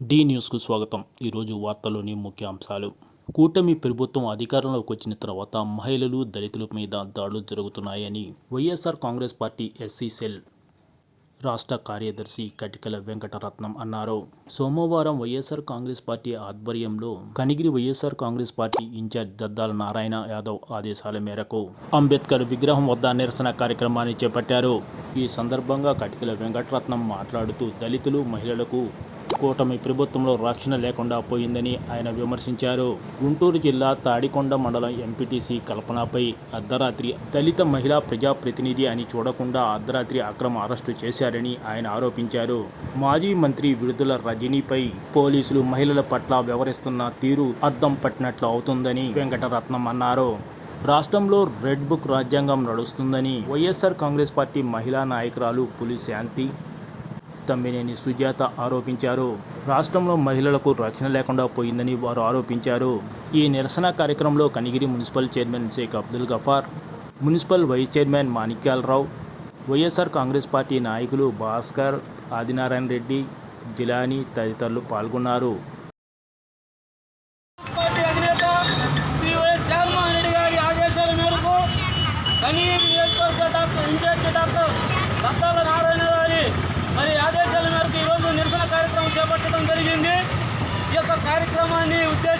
D న్యూస్కు స్వాగతం. ఈరోజు వార్తల్లోని ముఖ్యాంశాలు. కూటమి ప్రభుత్వం అధికారంలోకి వచ్చిన తర్వాత మహిళలు దళితుల మీద దాడులు జరుగుతున్నాయని YSR Congress party SC cell రాష్ట్ర కార్యదర్శి కటికల వెంకటరత్నం అన్నారు. సోమవారం వైఎస్ఆర్ కాంగ్రెస్ పార్టీ ఆధ్వర్యంలో Kanigiri YSR Congress party incharge Daddala Narayana Yadav ఆదేశాల మేరకు అంబేద్కర్ విగ్రహం వద్ద నిరసన కార్యక్రమాన్ని చేపట్టారు. ఈ సందర్భంగా కటికల వెంకటరత్నం మాట్లాడుతూ దళితులు మహిళలకు కూటమి ప్రభుత్వంలో రక్షణ లేకుండా పోయిందని ఆయన విమర్శించారు. గుంటూరు జిల్లా తాడికొండ మండలం ఎంపీటీసీ కల్పనపై అర్ధరాత్రి దళిత మహిళా ప్రజాప్రతినిధి అని చూడకుండా అర్ధరాత్రి అక్రమ అరెస్టు చేశారని ఆయన ఆరోపించారు. మాజీ మంత్రి విడుదల రజనీపై పోలీసులు మహిళల పట్ల వ్యవహరిస్తున్న తీరు అర్థం పట్టినట్లు అవుతుందని వెంకటరత్నం అన్నారు. రాష్ట్రంలో రెడ్ బుక్ రాజ్యాంగం నడుస్తుందని వైఎస్ఆర్ కాంగ్రెస్ పార్టీ మహిళా నాయకురాలు పులి శాంతి తమ్మినేని సుజాత ఆరోపించారు. రాష్ట్రంలో మహిళలకు రక్షణ లేకుండా పోయిందని వారు ఆరోపించారు. ఈ నిరసన కార్యక్రమంలో Kanigiri municipal chairman Sheikh Abdul Gafar municipal vice chairman Manikyala Rao YSR Congress party నాయకులు భాస్కర్ ఆదినారాయణ రెడ్డి జిలానీ తదితరులు పాల్గొన్నారు. కనీర్ నియోజకవర్గ డాక్టర్ ఇన్ఛార్జ్ డాక్టర్ దత్తాల నారాయణ గారి మరి ఆదేశాల మేరకు ఈరోజు నిరసన కార్యక్రమం చేపట్టడం జరిగింది. ఈ యొక్క కార్యక్రమాన్ని ఉద్దేశించి